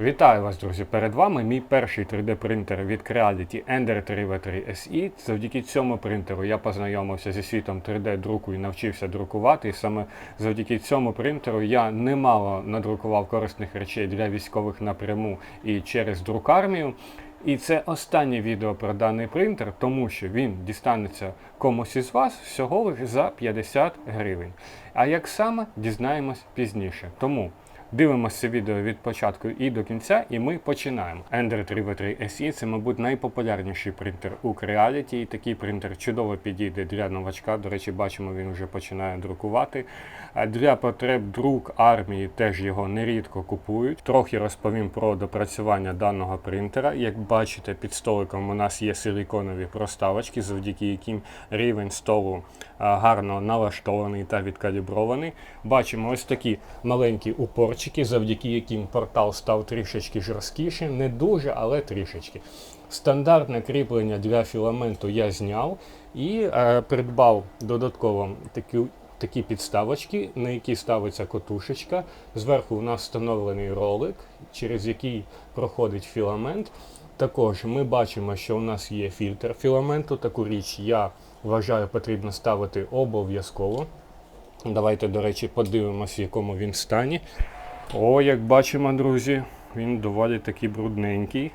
Вітаю вас, друзі! Перед вами мій перший 3D-принтер від Creality Ender 3 V3 SE. Завдяки цьому принтеру я познайомився зі світом 3D-друку і навчився друкувати. І саме завдяки цьому принтеру я немало надрукував корисних речей для військових напряму і через друкармію. І це останнє відео про даний принтер, тому що він дістанеться комусь із вас всього лише за 50 гривень. А як саме дізнаємось пізніше. Тому Дивимося відео від початку і до кінця, і ми починаємо. Ender 3 V3 SE це, мабуть, найпопулярніший принтер у Creality. І такий принтер чудово підійде для новачка. До речі, бачимо, він вже починає друкувати. Для потреб друк армії теж його нерідко купують. Трохи розповім про допрацювання даного принтера. Як бачите, під столиком у нас є силіконові проставочки, завдяки яким рівень столу гарно налаштований та відкалібрований. Бачимо ось такі маленькі упорчики, завдяки яким портал став трішечки жорсткішим. Не дуже, але трішечки. Стандартне кріплення для філаменту я зняв і е, придбав додатково таку такі підставочки, на які ставиться котушечка. Зверху у нас встановлений ролик, через який проходить філамент. Також ми бачимо, що у нас є фільтр філаменту. Таку річ я вважаю потрібно ставити обов'язково. Давайте, до речі, подивимося, в якому він стані. О, як бачимо, друзі, він доволі такий брудненький.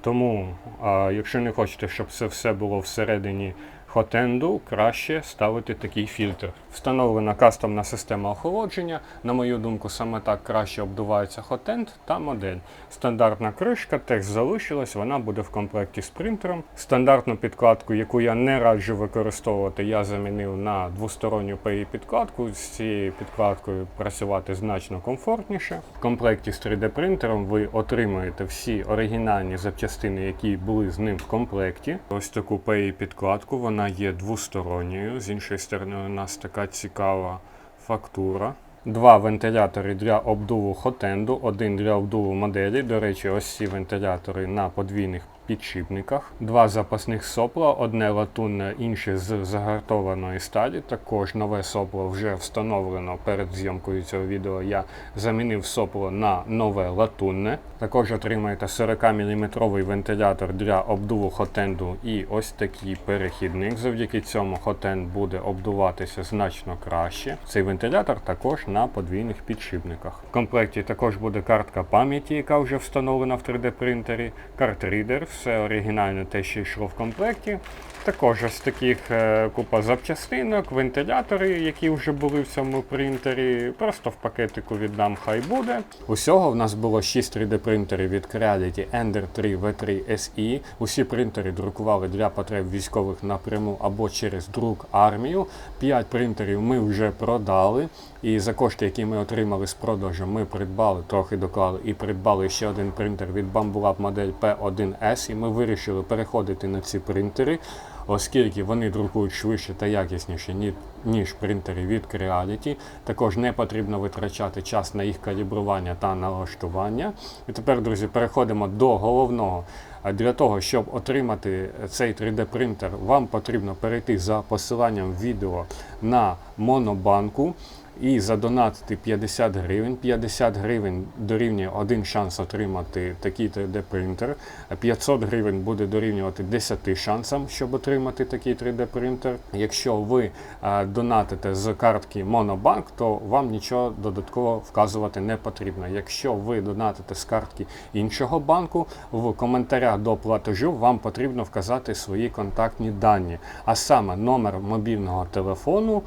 Тому, а, якщо не хочете, щоб це все було всередині хотенду, краще ставити такий фільтр. Встановлена кастомна система охолодження. На мою думку, саме так краще обдувається хотенд та модель. Стандартна кришка теж залишилась, вона буде в комплекті з принтером. Стандартну підкладку, яку я не раджу використовувати, я замінив на двосторонню PI підкладку. З цією підкладкою працювати значно комфортніше. В комплекті з 3D принтером ви отримаєте всі оригінальні запчастини, які були з ним в комплекті. Ось таку PI підкладку. Вона є двосторонньою. З іншої сторони, у нас така цікава фактура. Два вентилятори для обдуву хотенду, один для обдуву моделі. До речі, ось ці вентилятори на подвійних підшипниках. Два запасних сопла, одне латунне, інше з загартованої сталі. Також нове сопло вже встановлено перед зйомкою цього відео. Я замінив сопло на нове латунне. Також отримаєте 40-мм вентилятор для обдуву хотенду і ось такий перехідник. Завдяки цьому хотенд буде обдуватися значно краще. Цей вентилятор також на подвійних підшипниках. В комплекті також буде картка пам'яті, яка вже встановлена в 3D принтері, картридер, все оригінальне те, що йшло в комплекті. Також ось таких е, купа запчастинок, вентилятори, які вже були в цьому принтері. Просто в пакетику віддам, хай буде. Усього в нас було 6 3D принтерів від Creality Ender 3 V3 SE. Усі принтери друкували для потреб військових напряму або через друк армію. 5 принтерів ми вже продали. І за кошти, які ми отримали з продажу, ми придбали, трохи доклали і придбали ще один принтер від Bambulab модель P1S. І ми вирішили переходити на ці принтери, оскільки вони друкують швидше та якісніше, ніж принтери від Creality. Також не потрібно витрачати час на їх калібрування та налаштування. І тепер, друзі, переходимо до головного. Для того, щоб отримати цей 3D принтер, вам потрібно перейти за посиланням відео на Монобанку і задонатити 50 гривень. 50 гривень дорівнює один шанс отримати такий 3D принтер. 500 гривень буде дорівнювати 10 шансам, щоб отримати такий 3D принтер. Якщо ви а, донатите з картки Monobank, то вам нічого додатково вказувати не потрібно. Якщо ви донатите з картки іншого банку, в коментарях до платежу вам потрібно вказати свої контактні дані, а саме номер мобільного телефону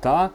та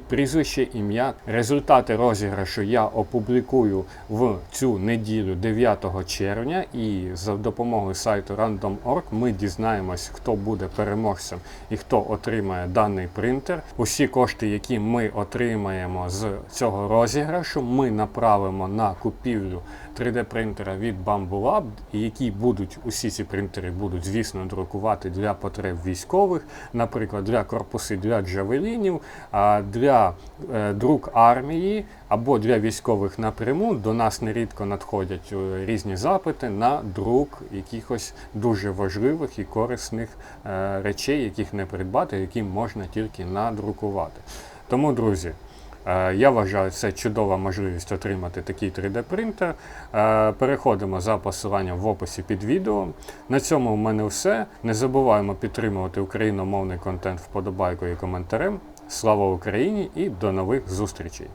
прізвище, ім'я. Результати розіграшу я опублікую в цю неділю 9 червня. І за допомогою сайту Random.org ми дізнаємось, хто буде переможцем і хто отримає даний принтер. Усі кошти, які ми отримаємо з цього розіграшу, ми направимо на купівлю 3D принтера від Bamboo Lab, які будуть усі ці принтери будуть, звісно, друкувати для потреб військових, наприклад, для корпуси для джавелінів, а для е, друк армії або для військових напряму. До нас нерідко надходять е, різні запити на друк якихось дуже важливих і корисних е, речей, яких не придбати, які можна тільки надрукувати. Тому, друзі. Я вважаю, це чудова можливість отримати такий 3D-принтер. Е, Переходимо за посиланням в описі під відео. На цьому в мене все. Не забуваємо підтримувати україномовний контент вподобайкою і коментарем. Слава Україні і до нових зустрічей!